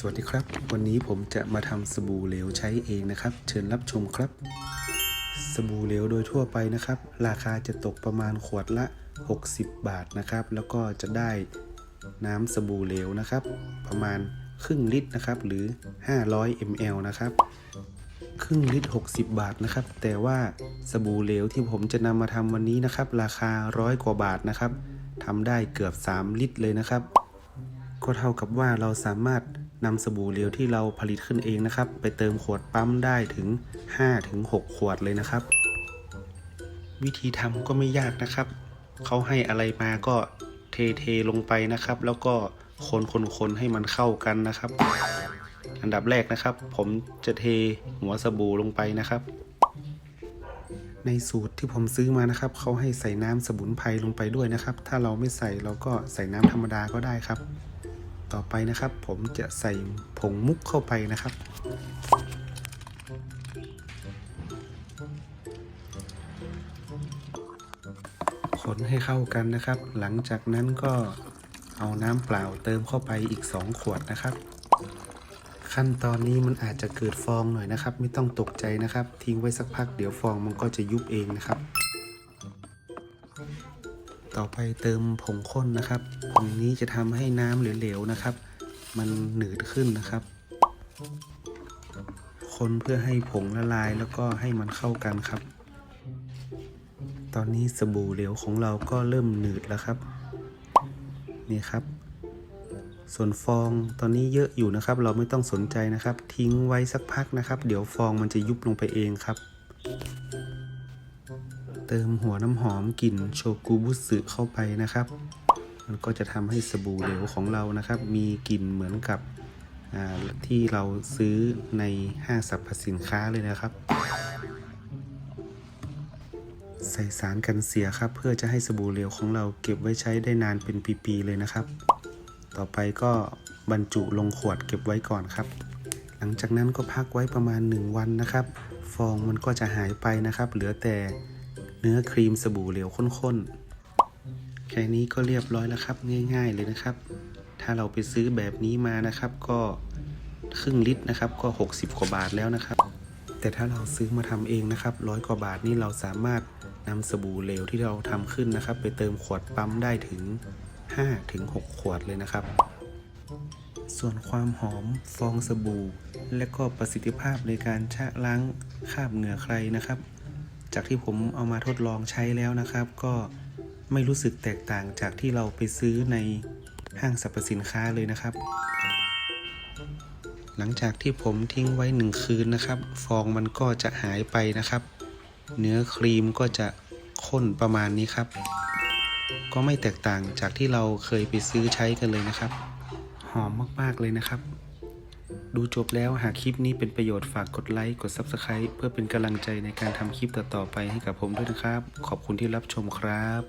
สวัสดีครับ วันนี้ผมจะมาทำสบู่เหลวใช้เองนะครับ เชิญรับชมครับ สบู่เหลวโดยทั่วไปนะครับ ราคาจะตกประมาณขวดละ 60 บาทนะครับ แล้วก็จะได้น้ำสบู่เหลวนะครับ ประมาณครึ่งลิตรนะครับ หรือ 500 ml นะครับ ครึ่งลิตร 60 บาทนะครับ แต่ว่าสบู่เหลวที่ผมจะนำมาทำวันนี้นะครับ ราคาร้อยกว่าบาทนะครับทำได้เกือบ 3 ลิตรเลยนะครับ ก็เท่ากับว่าเราสามารถ นำสบู่เหลวที่เราผลิตขึ้นเองนะครับ ไปเติมขวดปั๊มได้ถึง 5-6 ขวดเลยนะครับ วิธีทำก็ไม่ยากนะครับ เขาให้อะไรมาก็เทเทลงไปนะครับ แล้วก็คนคนคนให้มันเข้ากันนะครับ อันดับแรกนะครับ ผมจะเทหัวสบู่ลงไปนะครับ ในสูตรที่ผมซื้อมานะครับเขาให้ใส่น้ำสมุนไพรลงไปด้วยนะครับ ถ้าเราไม่ใส่เราก็ใส่น้ำธรรมดาก็ได้ครับ ต่อไปนะครับ ผมจะใส่ผงมุกเข้าไปนะครับ คนให้เข้ากันนะครับ หลังจากนั้นก็เอาน้ำเปล่าเติมเข้าไปอีก 2 ขวดนะครับ ขั้นตอนนี้มันอาจจะเกิดฟองหน่อยนะครับ ไม่ต้องตกใจนะครับ ทิ้งไว้สักพักเดี๋ยวฟองมันก็จะยุบเองนะครับ ต่อไปเติมผงข้นนะครับ ผงนี้จะทำให้น้ำเหลวๆนะครับ มันหนืดขึ้นนะครับ คนเพื่อให้ผงละลายแล้วก็ให้มันเข้ากันครับ ตอนนี้สบู่เหลวของเราก็เริ่มหนืดแล้วครับ นี่ครับ ส่วนฟองตอนนี้เยอะอยู่นะครับ เราไม่ต้องสนใจนะครับ ทิ้งไว้สักพักนะครับ เดี๋ยวฟองมันจะยุบลงไปเองครับ เติมหัวน้ำหอมกลิ่นโชกุบุสึเข้าไปนะครับ มันก็จะทำให้สบู่เหลวของเรานะครับ มีกลิ่นเหมือนกับที่เราซื้อในห้างสรรพสินค้าเลยนะครับ ใส่สารกันเสียครับ เพื่อจะให้สบู่เหลวของเราเก็บไว้ใช้ได้นานเป็นปีๆเลยนะครับ ต่อไปก็บรรจุลงขวดเก็บไว้ก่อนครับ หลังจากนั้นก็พักไว้ประมาณ 1 วันนะครับ ฟองมันก็จะหายไปนะครับ เหลือแต่ เนื้อครีมสบู่เหลวข้นๆ แค่นี้ก็เรียบร้อยแล้วครับ ง่ายๆเลยนะครับ ถ้าเราไปซื้อแบบนี้มานะครับ ก็ครึ่งลิตรนะครับ ก็ 60 กว่าบาทแล้วนะครับ แต่ถ้าเราซื้อมาทำเองนะครับร้อยกว่าบาทนี่เราสามารถนำสบู่เหลวที่เราทำขึ้นนะครับ ไปเติมขวดปั๊มได้ถึง 5-6ถึงขวดเลยนะครับส่วนความหอมฟองสบู่ และก็ประสิทธิภาพในการชะล้างคราบเหงื่อใครนะครับ จากที่ผมเอามาทดลองใช้แล้วนะครับ ก็ไม่รู้สึกแตกต่างจากที่เราไปซื้อในห้างสรรพสินค้าเลยนะครับ หลังจากที่ผมทิ้งไว้หนึ่งคืนนะครับ ฟองมันก็จะหายไปนะครับ เนื้อครีมก็จะข้นประมาณนี้ครับ ก็ไม่แตกต่างจากที่เราเคยไปซื้อใช้กันเลยนะครับ หอมมากๆเลยนะครับ ดูจบแล้วหากคลิปนี้เป็นประโยชน์ฝากกดไลค์กด Subscribe เพื่อเป็นกำลังใจในการทำคลิปต่อๆไปให้กับผมด้วยนะครับ ขอบคุณที่รับชมครับ